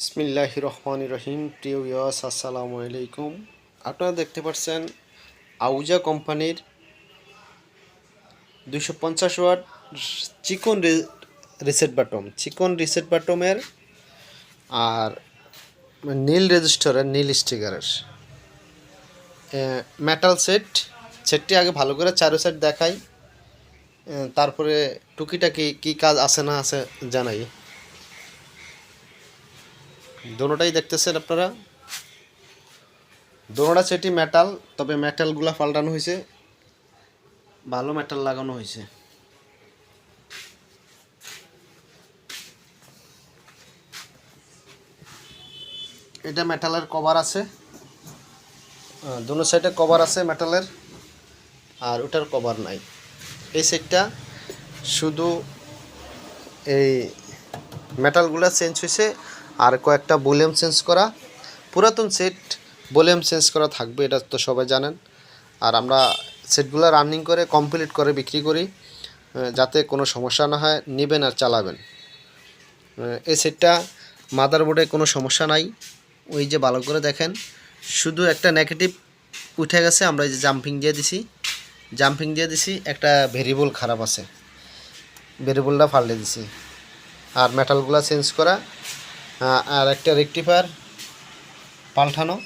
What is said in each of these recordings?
বিসমিল্লাহ রহমান রহিম। প্রিয় ইয়াস আসসালামু আলাইকুম। আপনারা দেখতে পাচ্ছেন আউজা কোম্পানির দুশো পঞ্চাশ ওয়াট চিকন রিসেট বাটম চিকন রিসেট বাটমের আর নীল রেজিস্টারের নীল স্টিকারের মেটাল সেট সেটটি আগে ভালো করে চারো সেট দেখাই। তারপরে টুকিটাকি কী কাজ আছে না আছে জানাই। দোনোটাই দেখতেছেন আপনারা? দোনোটা সেটি মেটাল তবে মেটালগুলা পাল্টানো হয়েছে। ভালো মেটাল লাগানো হয়েছে। এটা মেটালের কভার আছে। দোনো সাইডে কভার আছে মেটালের আর ওটার কভার নাই। এই সেটটা শুধু এই মেটালগুলো চেঞ্জ হয়েছে আর কয়েকটা ভলিউম চেঞ্জ করা। পুরাতন সেট ভলিউম চেঞ্জ করা থাকবে, এটা তো সবাই জানেন। আর আমরা সেটগুলো রানিং করে, কমপ্লিট করে বিক্রি করি যাতে কোনো সমস্যা না হয়, নেবেন আর চালাবেন। এই সেটটা মাদারবোর্ডে কোনো সমস্যা নাই। ওই যে ভালো করে দেখেন, শুধু একটা নেগেটিভ উঠে গেছে, আমরা এই যে জাম্পিং দিয়ে দিছি। জাম্পিং দিয়ে দিছি, একটা ভেরিয়েবল খারাপ আছে। ভেরিয়েবলটা ফাল্টে দিছি। আর মেটালগুলো চেঞ্জ করা আর একটা রেকটিফায়ার পাল্টানো।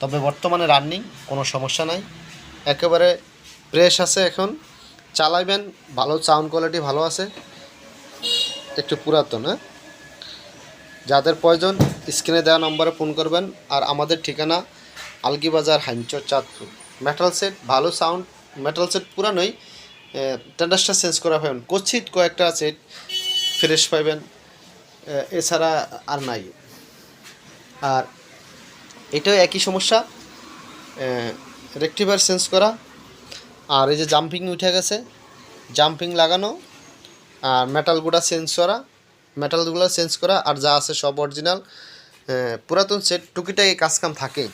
তবে বর্তমানে রানিং কোনো সমস্যা নাই। একেবারে ফ্রেশ আছে এখন। চালাইবেন, ভালো সাউন্ড কোয়ালিটি ভালো আছে। একটু পুরাতন হ্যাঁ? যাদের প্রয়োজন স্ক্রিনে দেওয়া নম্বরে ফোন করবেন। আর আমাদের ঠিকানা আলগিবাজার, হাইমচর, চাঁদপুর। মেটাল সেট ভালো সাউন্ড মেটাল সেট পুরানোই টেন্ডাসটা চেঞ্জ করা পাবেন কচ্ছিত কয়েকটা সেট ফ্রেশ পাবেন এছাড়া আর নাই। আর এটাও একই সমস্যা। রেক্টিভার চেঞ্জ করা। আর এই যে জাম্পিং উঠে গেছে। জাম্পিং লাগানো। আর মেটালগুলা চেঞ্জ করা। মেটালগুলো চেঞ্জ করা। আর যা আছে সব অরিজিনাল পুরাতন সেট টুকিটাকি কাজকাম থাকে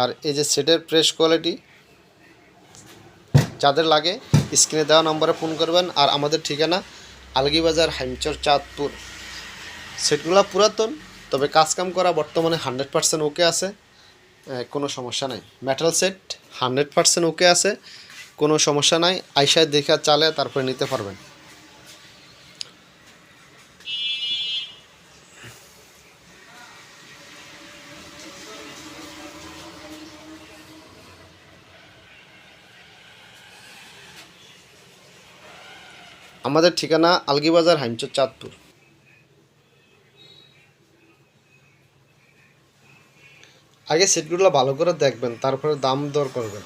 আর এই যে সেটের ফ্রেশ কোয়ালিটি যাদের লাগে স্ক্রিনে দেওয়া নম্বরে ফোন করবেন। আর আমাদের ঠিকানা আলগিবাজার হাইমচর চাঁদপুর। সেটগুলো পুরাতন, তবে কাজকাম করা বর্তমানে হান্ড্রেড পার্সেন্ট ওকে আছে। কোনো সমস্যা নাই। Metal set hundred percent okay আছে, কোনো সমস্যা নাই। আইসায় দেখা চালে তারপরে নিতে পারবেন। আমাদের ঠিকানা আলগিবাজার হাইমচর চাঁদপুর। আগে সিটগুলো ভালো করে দেখবেন তারপরে দাম দর করবেন।